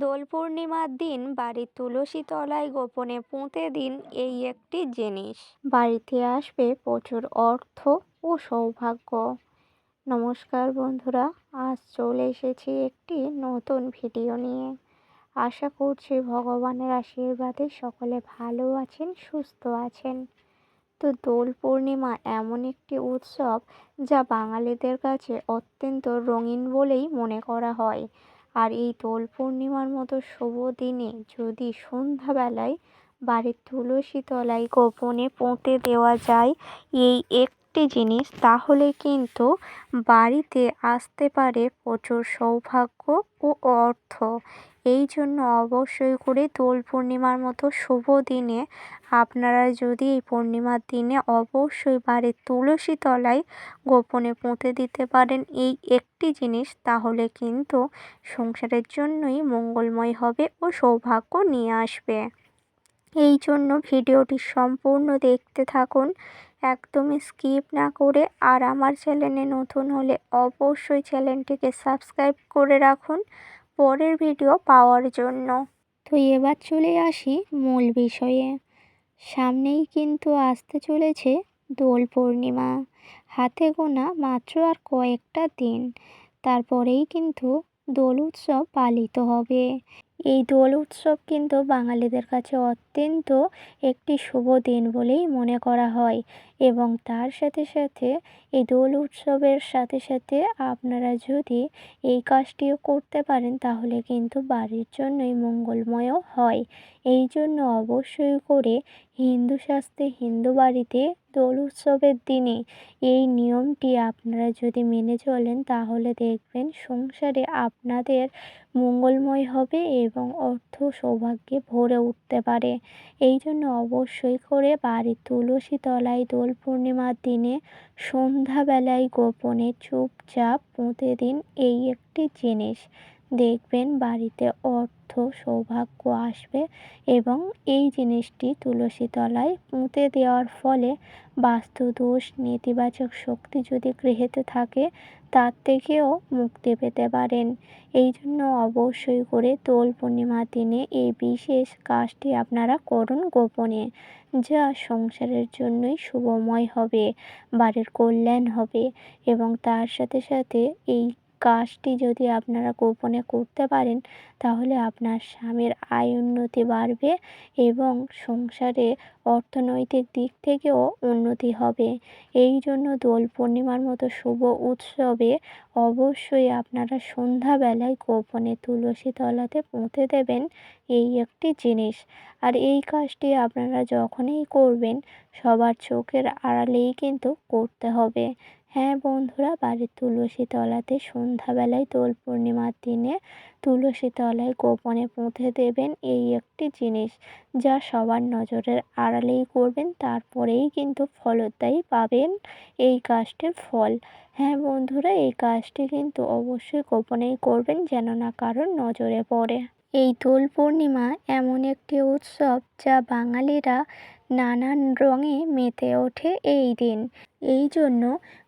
দোল পূর্ণিমার দিন বাড়ির তুলসী তলায় গোপনে পুঁতে দিন এই একটি জিনিস। বাড়িতে আসবে প্রচুর অর্থ ও সৌভাগ্য। নমস্কার বন্ধুরা, আজ চলে এসেছি একটি নতুন ভিডিও নিয়ে। আশা করছি ভগবানের আশীর্বাদে সকলে ভালো আছেন, সুস্থ আছেন। তো দোল পূর্ণিমা এমন একটি উৎসব যা বাঙালিদের কাছে অত্যন্ত রঙিন বলেই মনে করা হয়। আর এই দোল পূর্ণিমার মতো শুভ দিনে যদি সন্ধ্যাবেলায় বাড়ির তুলসী তলায় গোপনে পুঁতে দেওয়া যায় এই একটি জিনিস, তাহলে কিন্তু বাড়িতে আসতে পারে প্রচুর সৌভাগ্য ও অর্থ। এই জন্য অবশ্যই করে দোল পূর্ণিমার মতো শুভ দিনে আপনারা যদি এই পূর্ণিমার দিনে অবশ্যই বাড়ির তুলসী তলায় গোপনে পুঁতে দিতে পারেন এই একটি জিনিস, তাহলে কিন্তু সংসারের জন্যই মঙ্গলময় হবে ও সৌভাগ্য নিয়ে আসবে। এই জন্য ভিডিওটি সম্পূর্ণ দেখতে থাকুন একদমই স্কিপ না করে আর আমার চ্যানেলে নতুন হলে অবশ্যই চ্যানেলটিকে সাবস্ক্রাইব করে রাখুন। পরের ভিডিও পাওয়ার জন্য। তো এবার চলে আসি মূল বিষয়ে। সামনেই কিন্তু আসতে চলেছে দোল পূর্ণিমা। হাতে গোনা মাত্র আর কয়েকটা দিন। তারপরেই কিন্তু দোল উৎসব পালিত হবে। এই দোল উৎসব কিন্তু বাঙালিদের কাছে অত্যন্ত একটি শুভ দিন বলেই মনে করা হয়। এবং তার সাথে সাথে এই দোল উৎসবের সাথে সাথে আপনারা যদি এই কাজটিও করতে পারেন, তাহলে কিন্তু বাড়ির জন্যই মঙ্গলময়ও হয়। এই জন্য অবশ্যই করে হিন্দু শাস্ত্রে হিন্দু বাড়িতে দোল উৎসবের দিনে এই নিয়মটি আপনারা যদি মেনে চলেন, তাহলে দেখবেন সংসারে আপনাদের মঙ্গলময় হবে এবং অর্থ সৌভাগ্যে ভরে উঠতে পারে। এই জন্য অবশ্যই করে বাড়ির তুলসী তলায় দোল পূর্ণিমার দিনে সন্ধ্যাবেলায় গোপনে চুপচাপ পুঁতে দিন এই একটি জিনিস। দেখবেন বাড়িতে অর্থ সৌভাগ্য আসবে এবং এই জিনিসটি তুলসী তলায় পুঁতে দেওয়ার ফলে বাস্তুদোষ, নেতিবাচক শক্তি যদি গৃহেতে থাকে, তার থেকেও মুক্তি পেতে পারেন। এই জন্য অবশ্যই করে দোল পূর্ণিমার দিনে এই বিশেষ কাজটি আপনারা করুন গোপনে, যা সংসারের জন্যই শুভময় হবে, বাড়ির কল্যাণ হবে এবং তার সাথে সাথে এই কাজটি যদি আপনারা গোপনে করতে পারেন, তাহলে আপনার স্বামীর আয় উন্নতি বাড়বে এবং সংসারে অর্থনৈতিক দিক থেকেও উন্নতি হবে। এই জন্য দোল পূর্ণিমার মতো শুভ উৎসবে অবশ্যই আপনারা সন্ধ্যাবেলায় গোপনে তুলসী তলাতে পুঁতে দেবেন এই একটি জিনিস। আর এই কাজটি আপনারা যখনই করবেন, সবার চোখের আড়ালেই কিন্তু করতে হবে। হ্যাঁ বন্ধুরা, বাড়ির তুলসী তলাতে সন্ধ্যাবেলায় দোল পূর্ণিমার দিনে তুলসী তলায় গোপনে পুঁতে দেবেন এই একটি জিনিস যা সবার নজরের আড়ালেই করবেন, তারপরেই কিন্তু ফলদায়ী পাবেন এই কাজটির ফল। হ্যাঁ বন্ধুরা, এই কাজটি কিন্তু অবশ্যই গোপনেই করবেন যেন না কারোর নজরে পড়ে। এই দোল পূর্ণিমা এমন একটি উৎসব যা বাঙালিরা নানান রঙে মেতে ওঠে এই দিন। এই জন্য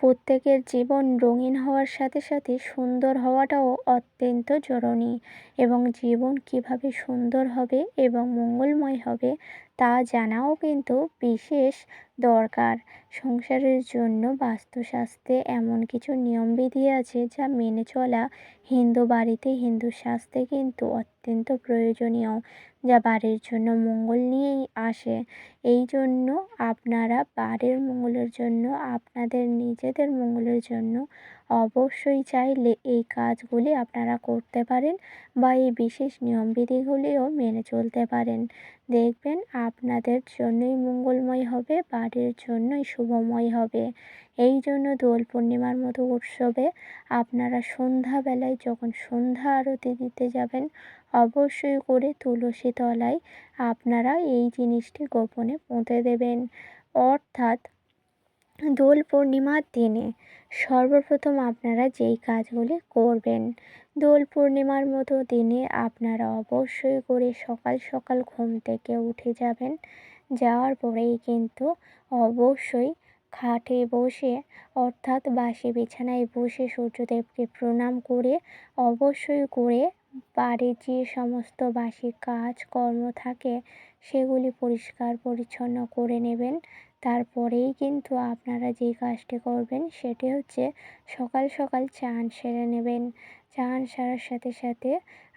প্রত্যেকের জীবন রঙিন হওয়ার সাথে সাথে সুন্দর হওয়াটাও অত্যন্ত জরুরি। এবং জীবন কীভাবে সুন্দর হবে এবং মঙ্গলময় হবে তা জানাও কিন্তু বিশেষ দরকার। সংসারের জন্য বাস্তুশাস্ত্রে এমন কিছু নিয়মবিধি আছে যা মেনে চলা হিন্দু বাড়িতে হিন্দু শাস্ত্রে কিন্তু অত্যন্ত প্রয়োজনীয়। যা বাড়ির জন্য মঙ্গল নিয়েই আসে। এই জন্য আপনারা বাড়ির মঙ্গলের জন্য, আপনাদের নিজেদের মঙ্গলের জন্য অবশ্যই চাইলে এই কাজগুলি আপনারা করতে পারেন বা এই বিশেষ নিয়মবিধিগুলিও মেনে চলতে পারেন। দেখবেন আপনাদের জন্যই মঙ্গলময় হবে বাড়ির জন্যই শুভময় হবে। এই জন্য দোল পূর্ণিমার মতো উৎসবে আপনারা সন্ধ্যাবেলায় যখন সন্ধ্যা আরতি দিতে যাবেন অবশ্যই করে তুলসী তলায় আপনারা এই জিনিসটি গোপনে পুঁতে দেবেন। অর্থাৎ দোল পূর্ণিমার দিনে সর্বপ্রথম আপনারা যেই কাজগুলি করবেন, দোল পূর্ণিমার মতো দিনে আপনারা অবশ্যই করে সকাল সকাল ঘুম থেকে উঠে যাবেন। যাওয়ার পরেই কিন্তু অবশ্যই খাটে বসে, অর্থাৎ বাসি বিছানায় বসে সূর্যদেবকে প্রণাম করে, অবশ্যই করে বাড়ির যে সমস্ত বাসি কাজ, কর্ম থাকে, সেগুলি পরিষ্কার পরিচ্ছন্ন করে নেবেন। তারপরেই কিন্তু আপনারা যে কাজটি করবেন, সেটি হচ্ছে সকাল সকাল চান সেরে নেবেন। চান সারার সাথে সাথে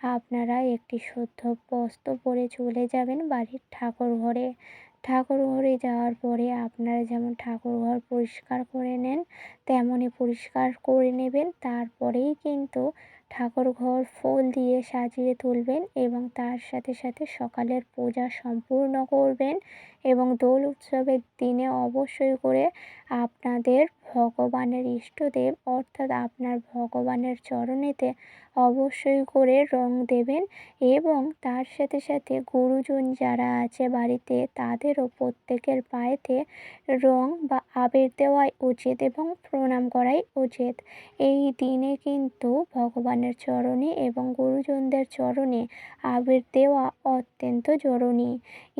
আপনারা একটি শুদ্ধ বস্ত্র পরে চলে যাবেন বাড়ির ঠাকুর ঘরে। ঠাকুর ঘরে যাওয়ার পরে আপনারা যেমন ঠাকুর ঘর পরিষ্কার করে নেন, তেমনই পরিষ্কার করে নেবেন। তারপরেই কিন্তু ঠাকুর ঘর ফুল দিয়ে সাজিয়ে তুলবেন এবং তার সাথে সাথে সকালের পূজা সম্পূর্ণ করবেন এবং দোল উৎসবের দিনে অবশ্যই করে আপনাদের ভগবানের ইষ্টদেব অর্থাৎ আপনার ভগবানের চরণেতে অবশ্যই করে রং দেবেন এবং তার সাথে সাথে গুরুজন যারা আছে বাড়িতে তাদেরও প্রত্যেকের পায়েতে রং বা আবির দেওয়াই উচিত এবং প্রণাম করাই উচিত। এই দিনে কিন্তু ভগবানের চরণে এবং গুরুজনদের চরণে আবির দেওয়া অত্যন্ত জরুরি।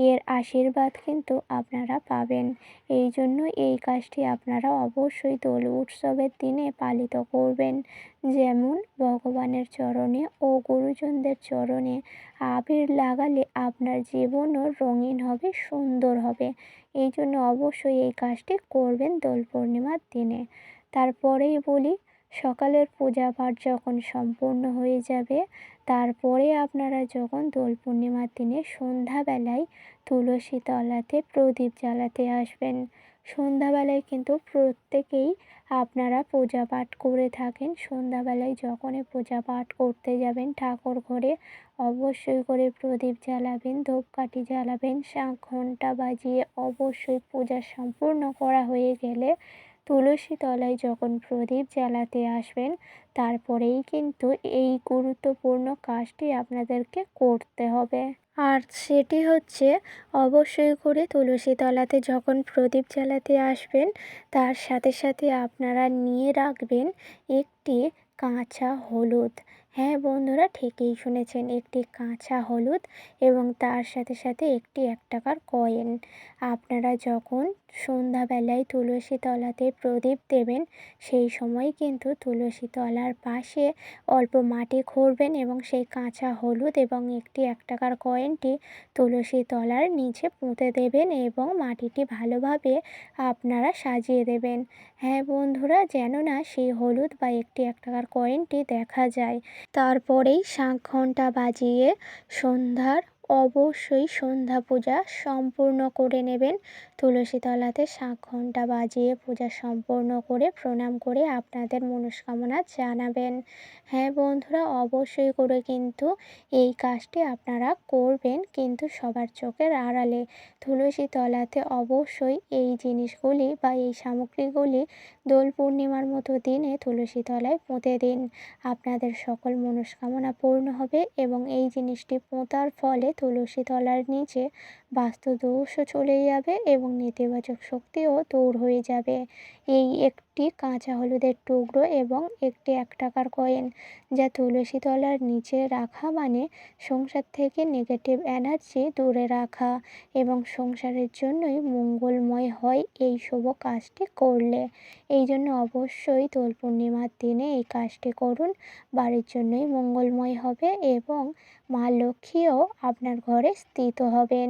এর আশীর্বাদ কিন্তু আপনারা পাবেন। এই জন্য এই কাজটি আপনারা অবশ্যই দোল উৎসবের দিনে পালিত করবেন। যেমন ভগবানের চরণে ও গুরুজনদের চরণে আবির লাগালে আপনার জীবনও রঙিন হবে, সুন্দর হবে। এই জন্য অবশ্যই এই কাজটি করবেন দোল পূর্ণিমার দিনে। তারপরেই বলি, সকালের পূজা পাঠ যখন সম্পূর্ণ হয়ে যাবে, তারপরে আপনারা যখন দোল পূর্ণিমার দিনে সন্ধ্যাবেলায় তুলসী তলাতে প্রদীপ জ্বালাতে আসবেন। সন্ধ্যাবেলায় কিন্তু প্রত্যেকেই আপনারা পূজা পাঠ করে থাকেন। সন্ধ্যাবেলায় যখনই পূজা পাঠ করতে যাবেন, ঠাকুর ঘরে অবশ্যই করে প্রদীপ জ্বালাবেন, ধূপকাঠি জ্বালাবেন ঘণ্টা বাজিয়ে অবশ্যই পূজা সম্পূর্ণ করা হয়ে গেলে তুলসী তলায় যখন প্রদীপ জ্বালাতে আসবেন, তারপরেই কিন্তু এই গুরুত্বপূর্ণ কাজটি আপনাদেরকে করতে হবে। আর সেটি হচ্ছে, অবশ্যই করে তুলসী তলাতে যখন প্রদীপ জ্বালাতে আসবেন, তার সাথে সাথে আপনারা নিয়ে রাখবেন একটি কাঁচা হলুদ। হ্যাঁ বন্ধুরা, ঠিকই শুনেছেন। একটি কাঁচা হলুদ এবং তার সাথে সাথে একটি এক টাকার কয়েন। আপনারা যখন সন্ধ্যাবেলায় তুলসী তলাতে প্রদীপ দেবেন, সেই সময় কিন্তু তুলসী তলার পাশে অল্প মাটি খুঁড়বেন এবং সেই কাঁচা হলুদ এবং একটি এক টাকার কয়েনটি তুলসী তলার নিচে পুঁতে দেবেন এবং মাটিটি ভালোভাবে আপনারা সাজিয়ে দেবেন। হ্যাঁ বন্ধুরা, যেন না সেই হলুদ বা একটি এক টাকার কয়েনটি দেখা যায়। তারপরেই শাঁখ ঘণ্টা বাজিয়ে সন্ধ্যার অবশ্যই সন্ধ্যা পূজা সম্পূর্ণ করে নেবেন। তুলসী তলাতে শাঁখ ঘণ্টা বাজিয়ে পূজা সম্পূর্ণ করে প্রণাম করে আপনাদের মনস্কামনা জানাবেন। হ্যাঁ বন্ধুরা, অবশ্যই করে কিন্তু এই কাজটি আপনারা করবেন কিন্তু সবার চোখের আড়ালে। তুলসী তলাতে অবশ্যই এই জিনিসগুলি বা এই সামগ্রীগুলি দোল পূর্ণিমার মতো দিনে তুলসী তলায় পুঁতে দিন। আপনাদের সকল মনস্কামনা পূর্ণ হবে এবং এই জিনিসটি পোঁতার ফলে তুলসী তলার নিচে বাস্তু দোষও চলে যাবে এবং নেতিবাচক শক্তিও দূর হয়ে যাবে। এই একটি কাঁচা হলুদের টুকরো এবং একটি এক টাকার কয়েন যা তুলসী তলার নিচে রাখা মানে সংসার থেকে নেগেটিভ এনার্জি দূরে রাখা এবং সংসারের জন্যই মঙ্গলময় হয় এই শুভ কাজটি করলে। এই জন্য অবশ্যই দোল পূর্ণিমার দিনে এই কাজটি করুন। বাড়ির জন্যই মঙ্গলময় হবে এবং মা লক্ষ্মীও আপনার ঘরে স্থিত হবেন।